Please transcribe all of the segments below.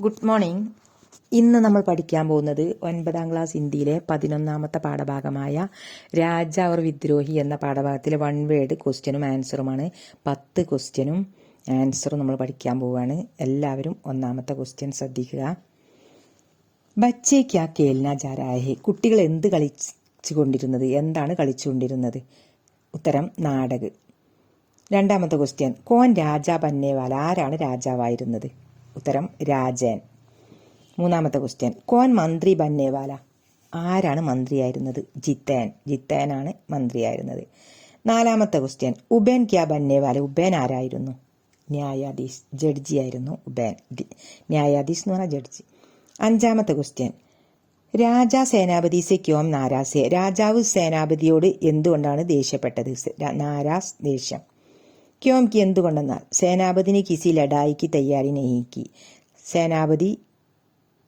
Good morning ഇന്ന് നമ്മൾ പഠിക്കാൻ പോകുന്നത് ഒൻപതാം ക്ലാസ് ഹിന്ദിയിലെ പതിനൊന്നാമത്തെ പാഠഭാഗമായ രാജാവർ വിദ്രോഹി എന്ന പാഠഭാഗത്തിലെ വൺ വേർഡ് ക്വസ്റ്റ്യനും ആൻസറുമാണ് പത്ത് ക്വസ്റ്റ്യനും ആൻസറും നമ്മൾ പഠിക്കാൻ പോവുകയാണ്. എല്ലാവരും ഒന്നാമത്തെ ക്വസ്റ്റ്യൻ ശ്രദ്ധിക്കുക. ബച്ചേ ക്യാ കേൽന ജാരാഹെ കുട്ടികൾ എന്ത് കളിച്ചു കൊണ്ടിരുന്നത്? എന്താണ് കളിച്ചുകൊണ്ടിരുന്നത് ഉത്തരം നാടക്. രണ്ടാമത്തെ ക്വസ്റ്റ്യൻ കോൻ രാജാ ബന്നേവാല ആരാണ് രാജാവായിരുന്നത്? ഉത്തരം രാജൻ. മൂന്നാമത്തെ ക്വസ്റ്റ്യൻ കോൻ മന്ത്രി ബന്നേവാല? ആരാണ് മന്ത്രിയായിരുന്നത്? ജിത്തേൻ. ജിത്തേനാണ് മന്ത്രിയായിരുന്നത്. നാലാമത്തെ ക്വസ്റ്റ്യൻ ഉബേൻ ക്യാ ബന്നേവാല? ഉബേൻ ആരായിരുന്നു? ന്യായാധീഷ് ജഡ്ജി ആയിരുന്നു ഉബേൻ ന്യായാധീശ് എന്ന് പറഞ്ഞാൽ ജഡ്ജി. അഞ്ചാമത്തെ ക്വസ്റ്റ്യൻ രാജാ സേനാപതി സെ ക്യോം നാരാസെ രാജാവ് സേനാപതിയോട് എന്തുകൊണ്ടാണ് ദേഷ്യപ്പെട്ടത്? നാരാസ് ദേഷ്യം. ക്യോം കി എന്തുകൊണ്ടെന്നാൽ സേനാപതിന് കിസി ലഡായിക്ക് തയ്യാറി നെയ്ക്കി സേനാപതി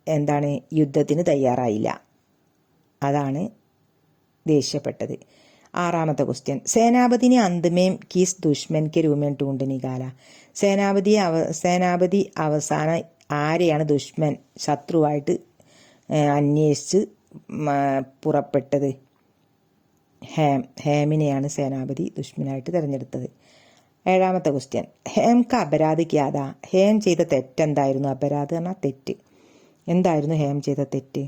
എന്താണ്? യുദ്ധത്തിന് തയ്യാറായില്ല. അതാണ് ദേഷ്യപ്പെട്ടത്. ആറാമത്തെ ക്വസ്റ്റ്യൻ. സേനാപതിനെ അന്തിമേം കിസ് ദുഷ്മൻക്ക് രൂമേൻ രൂപൻ ടൂണ്ട് നികാല. സേനാപതി അവ സേനാപതി അവസാനം ആരെയാണ് ദുഷ്മൻ ശത്രുവായിട്ട് അന്വേഷിച്ച് പുറപ്പെട്ടത്? ഹേം ഹേമിനെയാണ് സേനാപതി ദുഷ്മനായിട്ട് തിരഞ്ഞെടുത്തത്. ഏഴാമത്തെ ക്വസ്റ്റ്യൻ ഹേം ക അപരാധ് ഹേം ചെയ്ത തെറ്റെന്തായിരുന്നു? അപരാധം പറഞ്ഞാൽ തെറ്റ്. എന്തായിരുന്നു ഹേം ചെയ്ത തെറ്റ്?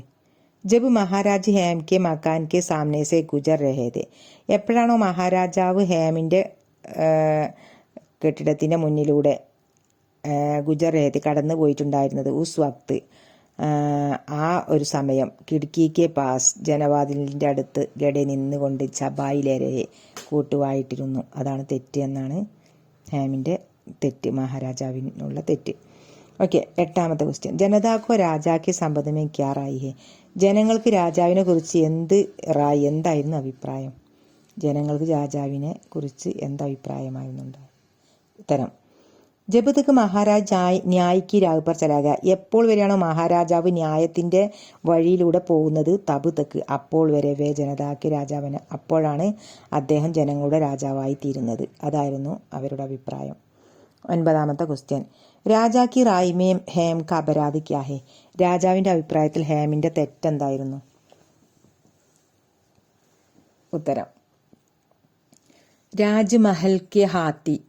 ജബ് മഹാരാജ് ഹേം കെ മക്കാൻ കെ സാംനേസെ ഗുജർ രഹേദ് എപ്പോഴാണോ മഹാരാജാവ് ഹേമിന്റെ കെട്ടിടത്തിന്റെ മുന്നിലൂടെ ഗുജർ രഹേദ് കടന്നു പോയിട്ടുണ്ടായിരുന്നത് ഉസ് വക്ത്. ആ ഒരു സമയം കിടക്കിക്ക് പാസ് ജനവാതിലിന്റെ അടുത്ത് ഗഡെ നിന്നുകൊണ്ട് ചബായിലേരയെ കൂട്ടുവായിട്ടിരുന്നു. അതാണ് തെറ്റ് എന്നാണ് ഹേമിന്റെ തെറ്റ് മഹാരാജാവിനുള്ള തെറ്റ്. ഓക്കെ എട്ടാമത്തെ ക്വസ്റ്റ്യൻ ജനതാക്കോ രാജാക്ക് സമ്പദമേ ക്യാറായി ഹേ ജനങ്ങൾക്ക് രാജാവിനെ കുറിച്ച് എന്ത് റായി എന്തായിരുന്നു അഭിപ്രായം? ജനങ്ങൾക്ക് രാജാവിനെ കുറിച്ച് എന്ത് അഭിപ്രായമായിരുന്നുണ്ടായി ഉത്തരം ജബ് മഹാരാജായി മഹാരാജ് ന്യായ്- ന്യായിക്ക് രാഗ് പർ ചലാക എപ്പോൾ വരെയാണോ മഹാരാജാവ് ന്യായത്തിന്റെ വഴിയിലൂടെ പോകുന്നത്? തബുതക്ക് അപ്പോൾ വരെ വേ ജനതാക്ക് രാജാവിന്. അപ്പോഴാണ് അദ്ദേഹം ജനങ്ങളുടെ രാജാവായി തീരുന്നത് അതായിരുന്നു അവരുടെ അഭിപ്രായം. ഒൻപതാമത്തെ ക്വസ്റ്റ്യൻ. രാജാക്ക് റായ്മേം ഹേം ക അപരാധ് ക്യാ ഹേ രാജാവിന്റെ അഭിപ്രായത്തിൽ ഹേമിന്റെ തെറ്റെന്തായിരുന്നു? ഉത്തരം. രാജ്മഹൽ കെ ഹാത്തി.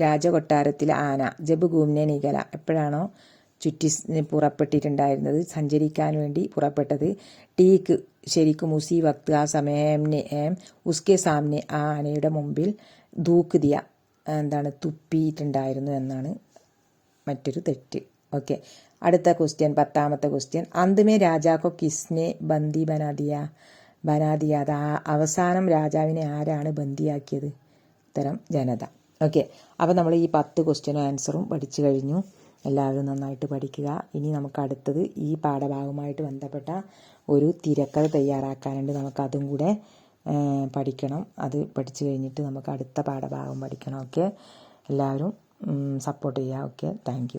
രാജകൊട്ടാരത്തിലെ ആന ജബ് ഗൂംനെ നികല എപ്പോഴാണോ ചുറ്റി പുറപ്പെട്ടിട്ടുണ്ടായിരുന്നത് സഞ്ചരിക്കാൻ വേണ്ടി പുറപ്പെട്ടത്. ടീക്ക് ശരിക്കും ഉസി വക്ത്. ആ സമയം ഉസ്കെ സാമ്നെ ആ ആനയുടെ മുമ്പിൽ ദൂക്ക് ദിയ എന്താണ് തുപ്പിയിട്ടുണ്ടായിരുന്നു എന്നാണ് മറ്റൊരു തെറ്റ്. ഓക്കെ. അടുത്ത ക്വസ്റ്റ്യൻ പത്താമത്തെ ക്വസ്റ്റ്യൻ. അന്തിമേ രാജാക്കോ കിസ്നെ ബന്ദി ബനാദിയ ബനാദിയ അത് അവസാനം രാജാവിനെ ആരാണ് ബന്ദിയാക്കിയത് ഉത്തരം ജനത. ഓക്കെ അപ്പോൾ നമ്മൾ ഈ പത്ത് ക്വസ്റ്റ്യനും ആൻസറും പഠിച്ചു കഴിഞ്ഞു. എല്ലാവരും നന്നായിട്ട് പഠിക്കുക. ഇനി നമുക്ക് അടുത്തത് ഈ പാഠഭാഗവുമായിട്ട് ബന്ധപ്പെട്ട ഒരു തിരക്കഥ തയ്യാറാക്കാനുണ്ട്. നമുക്ക് അതും കൂടെ പഠിക്കണം. അത് പഠിച്ചു കഴിഞ്ഞിട്ട് നമുക്ക് അടുത്ത പാഠഭാഗം പഠിക്കണം. ഓക്കെ എല്ലാവരും സപ്പോർട്ട് ചെയ്യുക. Okay thank